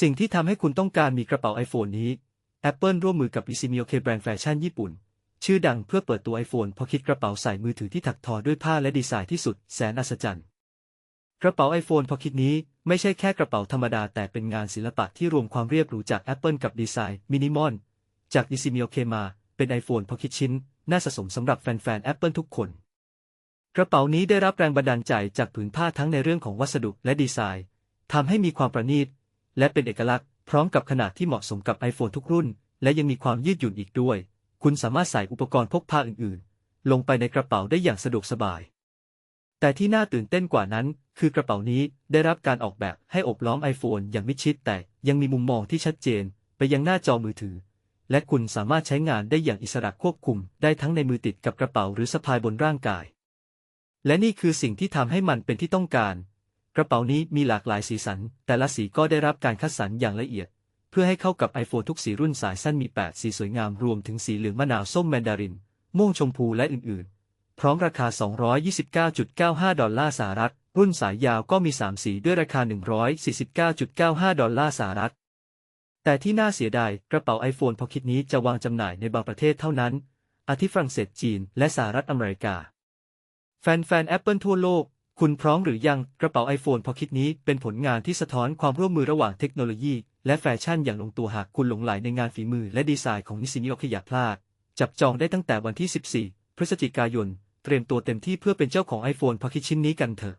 สิ่งที่ทำให้คุณต้องการมีกระเป๋า iPhone นี้ Apple ร่วมมือกับ i s i m i o k แบรนด์แฟชั่นญี่ปุ่น ชื่อดังเพื่อเปิดตัว iPhone พอคิดกระเป๋าใส่มือถือที่ถักทอด้วยผ้าและดีไซน์ที่สุดแสนอัศจรรย์ กระเป๋า iPhone พอคิดนี้ไม่ใช่แค่กระเป๋าธรรมดาแต่เป็นงานศิลปะที่รวมความเรียบหรูจาก Apple กับดีไซน์มินิมอลจาก i s i m i o k มา เป็น iPhone พอคิดชิ้น น่าสะสมสำหรับแฟนๆ Apple ทุกคน กระเป๋านี้ได้รับแรงบันดาลใจจากผืนผ้าทั้งในเรื่องของวัสดุและดีไซน์ทำให้มีความประณีต และเป็นเอกลักษณ์พร้อมกับขนาดที่เหมาะสมกับ iPhone ทุกรุ่น และยังมีความยืดหยุ่นอีกด้วย คุณสามารถใส่อุปกรณ์พกพาอื่นๆ ลงไปในกระเป๋าได้อย่างสะดวกสบาย แต่ที่น่าตื่นเต้นกว่านั้น คือกระเป๋านี้ได้รับการออกแบบให้อบล้อม iPhone อย่างมิดชิดแต่ยังมีมุมมองที่ชัดเจน ไปยังหน้าจอมือถือ และคุณสามารถใช้งานได้อย่างอิสระควบคุม ได้ทั้งในมือติดกับกระเป๋าหรือสะพายบนร่างกาย และนี่คือสิ่งที่ทำให้มันเป็นที่ต้องการ กระเป๋านี้มีหลากหลายสีสัน แต่ละสีก็ได้รับการคัดสรรอย่างละเอียด เพื่อให้เข้ากับ iPhone ทุกสีรุ่นสายสั้นมี 8 สีสวยงามรวมถึงสีเหลืองมะนาวส้มแมนดาริน ม่วงชมพูและอื่น ๆ พร้อมราคา 229.95 ดอลลาร์สหรัฐ รุ่นสายยาวก็มี 3 สีด้วยราคา 149.95 ดอลลาร์สหรัฐ แต่ที่น่าเสียดายกระเป๋า iPhone พอคิดนี้จะวางจำหน่ายในบางประเทศเท่านั้น อาทิฝรั่งเศสจีน และสหรัฐอเมริกา แฟนๆ Apple ทั่วโลก คุณพร้อมหรือยังกระเป๋า iPhone พอคิดนี้เป็นผลงานที่สะท้อนความร่วมมือระหว่างเทคโนโลยี และแฟชั่นอย่างลงตัวหากคุณหลงใหลในงานฝีมือและดีไซน์ของนิสินิโอขยาพลาด จับจองได้ตั้งแต่วันที่ 14 พฤศจิกายน เตรียมตัวเต็มที่เพื่อเป็นเจ้าของ iPhone พอคิดชิ้นนี้กันเถอะ